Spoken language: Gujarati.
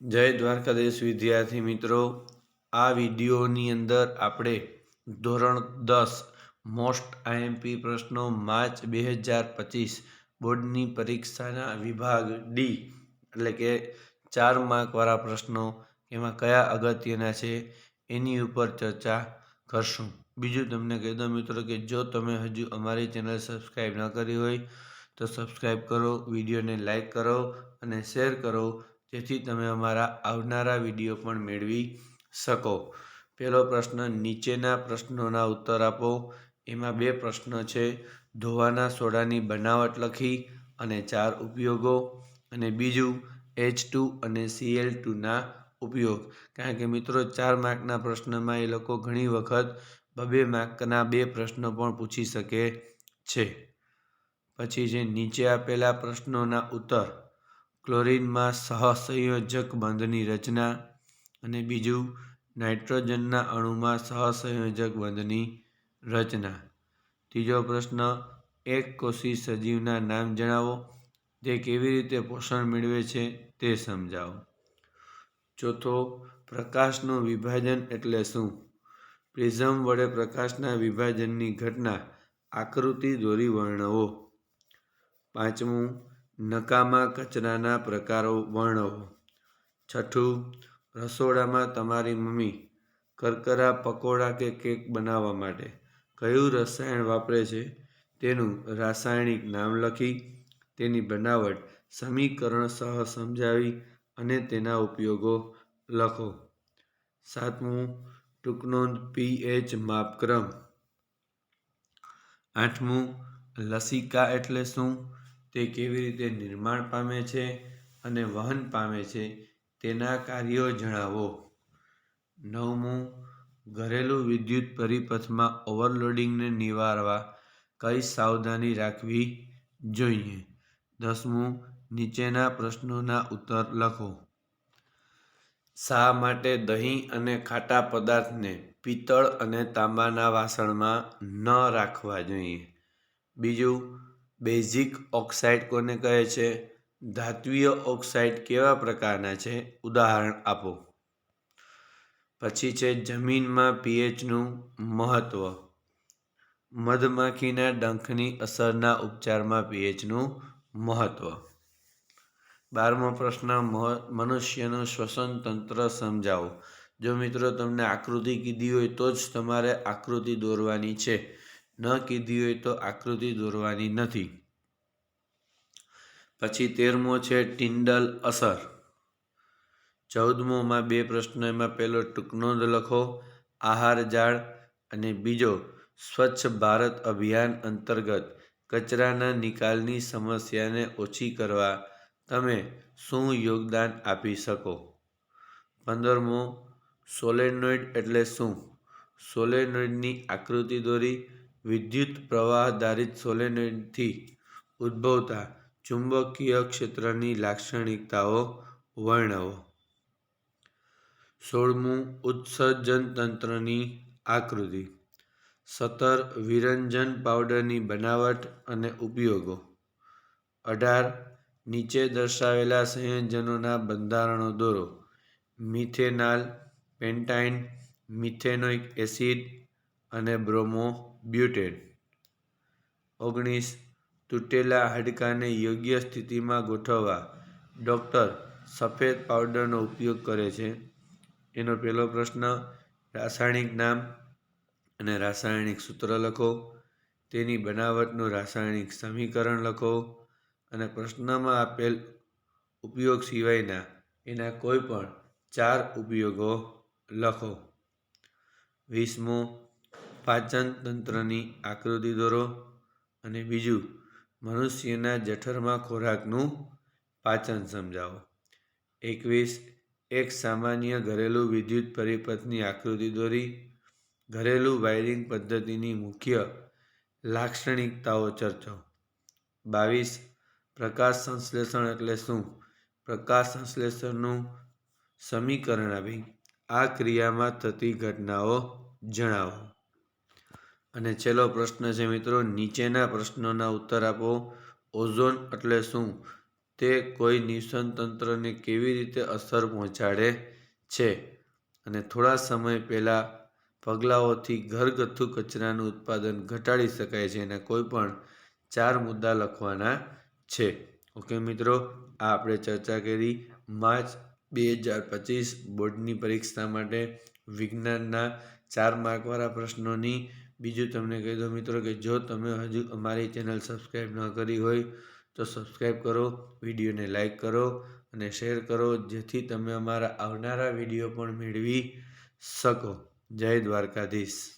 જય દ્વારકાધીશ વિદ્યાર્થી મિત્રો. આ વિડીયોની અંદર આપણે ધોરણ દસ મોસ્ટ આઈએમપી પ્રશ્નો માર્ચ બે હજાર પચીસ બોર્ડની પરીક્ષાના વિભાગ ડી એટલે કે ચાર માર્કવાળા પ્રશ્નો એમાં કયા અગત્યના છે એની ઉપર ચર્ચા કરશું. બીજું તમને કહી દઉં મિત્રો કે જો તમે હજુ અમારી ચેનલ સબસ્ક્રાઈબ ન કરી હોય તો સબસ્ક્રાઈબ કરો, વિડીયોને લાઈક કરો અને શેર કરો જેથી તમે અમારા આવનારા વીડિયો પણ મેળવી શકો. પહેલો પ્રશ્ન, નીચેના પ્રશ્નોના ઉત્તર આપો. એમાં બે પ્રશ્ન છે. ધોવાના સોડાની બનાવટ લખી અને ચાર ઉપયોગો અને બીજું એચ ટુ અને સીએલ ટુના ઉપયોગ. કારણ કે મિત્રો, ચાર માર્કના પ્રશ્નમાં એ લોકો ઘણી વખત બબે માર્કના બે પ્રશ્નો પણ પૂછી શકે છે. પછી જે નીચે આપેલા પ્રશ્નોના ઉત્તર. ક્લોરીનમાં સહસંયોજક બંધની રચના અને બીજું નાઇટ્રોજનના અણુમાં સહસંયોજક બંધની રચના. ત્રીજો પ્રશ્ન, એક કોષી સજીવના નામ જણાવો તે કેવી રીતે પોષણ મેળવે છે તે સમજાવો. ચોથો, પ્રકાશનું વિભાજન એટલે શું? પ્રિઝમ વડે પ્રકાશના વિભાજનની ઘટના, આકૃતિ દોરી વર્ણવો. પાંચમું નકામા કચરાના પ્રકારો વર્ણવો. છઠ્ઠું, રસોડામાં તમારી મમ્મી કરકરા પકોડા કે કેક બનાવવા માટે કયું રસાયણ વાપરે છે? તેનું રાસાયણિક નામ લખી તેની બનાવટ સમીકરણ સહ સમજાવી અને તેના ઉપયોગો લખો. સાતમું, ટૂંકનોંધ પીએચ માપક્રમ. આઠમું, લસિકા એટલે શું? તે કેવી રીતે નિર્માણ પામે છે અને વહન પામે છે તેના કાર્યો જણાવો. નવમું, ઘરેલું વિદ્યુત પરિપથમાં ઓવરલોડિંગને નિવારવા કઈ સાવધાની રાખવી જોઈએ? દસમું, નીચેના પ્રશ્નોના ઉત્તર લખો. શા માટે દહીં અને ખાટા પદાર્થને પિત્તળ અને તાંબાના વાસણમાં ન રાખવા જોઈએ? બીજું બેઝિક ઓક્સાઇડ કોને કહે છે? ધાત્વીય ઓક્સાઇડ કેવા પ્રકારના છે? ઉદાહરણ આપો. પછી છે જમીનમાં પીએચનું મહત્વ. મધમાખીના ડંખની અસરના ઉપચારમાં પીએચનું મહત્વ. બારમો પ્રશ્ન મનુષ્યનું શ્વસન તંત્ર સમજાવો. જો મિત્રો તમને આકૃતિ કીધી હોય તો જ તમારે આકૃતિ દોરવાની છે. ન કીધી હોય તો આકૃતિ દોરવાની નથી. પછી તેરમો છે ટિન્ડલ અસર. ચૌદમોમાં બે પ્રશ્નો, એમાં પહેલો ટૂંકનોંધ લખો. આહાર જાળ અને બીજો સ્વચ્છ ભારત અભિયાન અંતર્ગત કચરાના નિકાલની સમસ્યાને ઓછી કરવા તમે શું યોગદાન આપી શકો? પંદરમો, સોલેનોઇડ એટલે શું? સોલેનોઇડની આકૃતિ દોરી. વિદ્યુત પ્રવાહ ધારિત સોલેનોઇડથી ઉદ્ભવતા ચુંબકીય ક્ષેત્રની લાક્ષણિકતાઓ વર્ણવો. સોળમું, ઉત્સર્જન તંત્રની આકૃતિ. સત્તર, વિરંજન પાવડરની બનાવટ અને ઉપયોગો. અઢાર, નીચે દર્શાવેલા સંયોજનોના બંધારણો દોરો. મિથેનાલ, પેન્ટાઇન, મિથેનોઇક એસિડ અને બ્રોમો બ્યુટેન ઓગણીસ તૂટેલા હાડકાને યોગ્ય સ્થિતિમાં ગોઠવવા ડૉક્ટર સફેદ પાવડરનો ઉપયોગ કરે છે. એનો પહેલો પ્રશ્ન, રાસાયણિક નામ અને રાસાયણિક સૂત્ર લખો. તેની બનાવટનું રાસાયણિક સમીકરણ લખો અને પ્રશ્નમાં આપેલ ઉપયોગ સિવાયના એના કોઈ પણ ચાર ઉપયોગો લખો. વીસમો પાચન તંત્રની આકૃતિ દોરો અને બીજું, મનુષ્યના જઠરમાં ખોરાકનું પાચન સમજાવો. એકવીસ, એક સામાન્ય ઘરેલું વિદ્યુત પરિપથની આકૃતિ દોરી. ઘરેલું વાયરિંગ પદ્ધતિની મુખ્ય લાક્ષણિકતાઓ ચર્ચો. બાવીસ, પ્રકાશ સંશ્લેષણ એટલે શું? પ્રકાશ સંશ્લેષણનું સમીકરણ આપી. આ ક્રિયામાં થતી ઘટનાઓ જણાવો. અને છેલ્લો પ્રશ્ન છે મિત્રો, નીચેના પ્રશ્નોના ઉત્તર આપો. ઓઝોન એટલે શું? તે કોઈ નિવસન તંત્રને કેવી રીતે અસર પહોંચાડે છે? અને થોડા સમય પહેલાં પગલાઓથી ઘરગથ્થુ કચરાનું ઉત્પાદન ઘટાડી શકાય છે એના કોઈ પણ ચાર મુદ્દા લખવાના છે. ઓકે મિત્રો, આ આપણે ચર્ચા કરી માર્ચ બે હજાર પચીસ બોર્ડની પરીક્ષા માટે વિજ્ઞાનના ચાર માર્કવાળા પ્રશ્નોની. બીજું તમને કહી દો મિત્રો કે જો તમે હજુ અમારી ચેનલ સબસ્ક્રાઈબ ન કરી હોય, તો સબસ્ક્રાઈબ કરો, વિડીયોને લાઈક કરો અને શેર કરો, જેથી તમે અમારા આવનારા વીડિયો પણ મેળવી શકો. જય દ્વારકાધીશ.